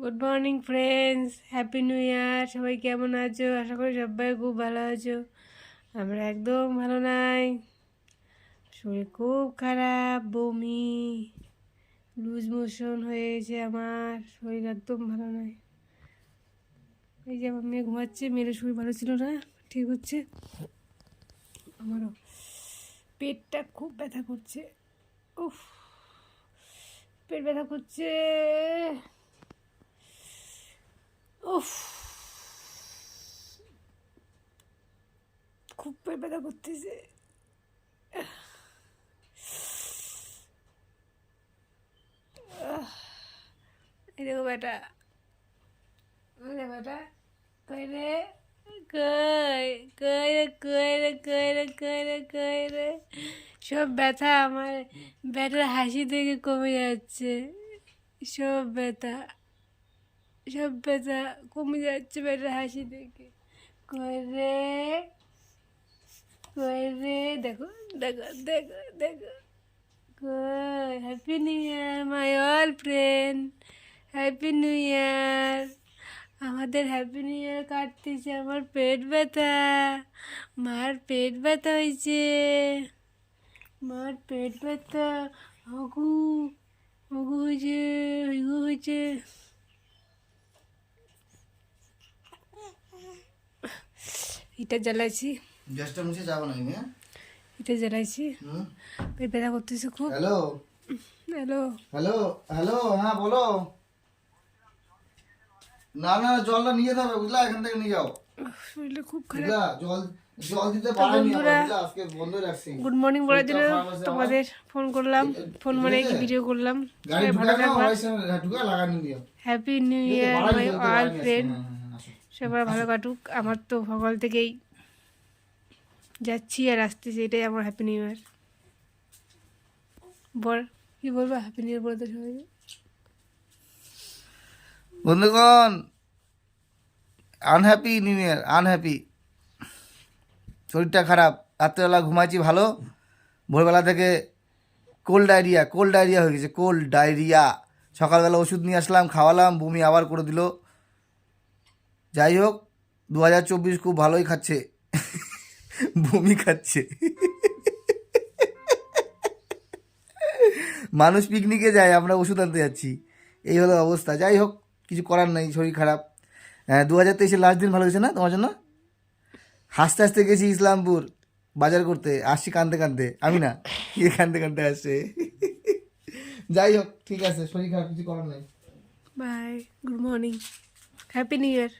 Good morning friends happy new year সবাই কেমন আছো? আশা করি সবাই খুব ভালো আছো। আমরা একদম ভালো নাই। শরীর খুব খারাপ, বমি, লুজ মোশন হয়েছে আমার। শরীর একদম ভালো নাই। এই যে আমার মেয়ে ঘুমাচ্ছে, মেয়ের শরীর ভালো ছিল না, ঠিক হচ্ছে। আমারও পেটটা খুব ব্যথা করছে। উফ, পেট ব্যথা করছে। খুব পেট ব্যথা করতেছে দেখো বেটা বেটা কই রে? কই? কই রে? কই রে? কই রে? কই রে? কই রে? সব ব্যথা আমার ব্যাটার হাসি থেকে কমে যাচ্ছে। সব ব্যথা। সব ব্যথা কমে যাচ্ছে ব্যাটার হাসি থেকে কই রে কই রে দেখো দেখো দেখো। দেখো happy new year my all friend happy new year আমাদের হ্যাপি নিউ ইয়ার কাটতেছে আমার পেট ব্যথা। মার পেট ব্যথা হয়েছে। মার পেট ব্যথা হগু হগু হয়েছে হিগু হয়েছে। এটা জ্বালাইছি। গ্যাসটা মুছে যাব না হ্যাঁ? এটা জ্বালাইছি। হুম? পেট ব্যথা করতেছে খুব। হ্যালো? হ্যালো? হ্যালো? হ্যালো? হ্যাঁ বলো। না না জলটা নিয়ে যেতে হবে বুঝলা? এখান থেকে নিয়ে যাও। শরীরটা খুব খারাপ। জল জল দিতে পারেনি আজকে বন্ধ রাখছি। গুড মর্নিং বলার জন্য তোমাদের ফোন করলাম। ফোন মানে কি ভিডিও করলাম? ভালো থাকবা। Happy new year my all friend সবাই ভালো কাটুক। আমার তো সকাল থেকেই যাচ্ছি আর আসতেছি। এটাই আমার হ্যাপি নিউ ইয়ার বল কি বলব হ্যাপি নিউ ইয়ার বলে তো সবাই বন্ধুগণ আনহ্যাপি নিউ ইয়ার আনহ্যাপি শরীরটা খারাপ। রাত্রেবেলা ঘুমাইছি ভালো। ভোরবেলা থেকে কোল্ড ডায়রিয়া কোল্ড ডায়রিয়া হয়ে গেছে। কোল্ড ডায়রিয়া সকালবেলা ওষুধ নিয়ে আসলাম খাওয়ালাম বমি আবার করে দিল। যাই হোক দু হাজার চব্বিশ খুব ভালোই খাচ্ছে। বমি খাচ্ছে। মানুষ পিকনিকে যায়, আমরা ওষুধ আনতে যাচ্ছি। এই হলো অবস্থা। যাই হোক, কিছু করার নেই, শরীর খারাপ। হ্যাঁ দু হাজার তেইশের লাস্ট দিন ভালো হয়েছে না তোমার জন্য? হাসতে হাসতে গেছি ইসলামপুর বাজার করতে, আসছি কানতে কানতে। আমি না ইয়ে কানতে কানতে আসছে। যাই হোক, ঠিক আছে, শরীর খারাপ, কিছু করার নেই। Bye good morning happy new year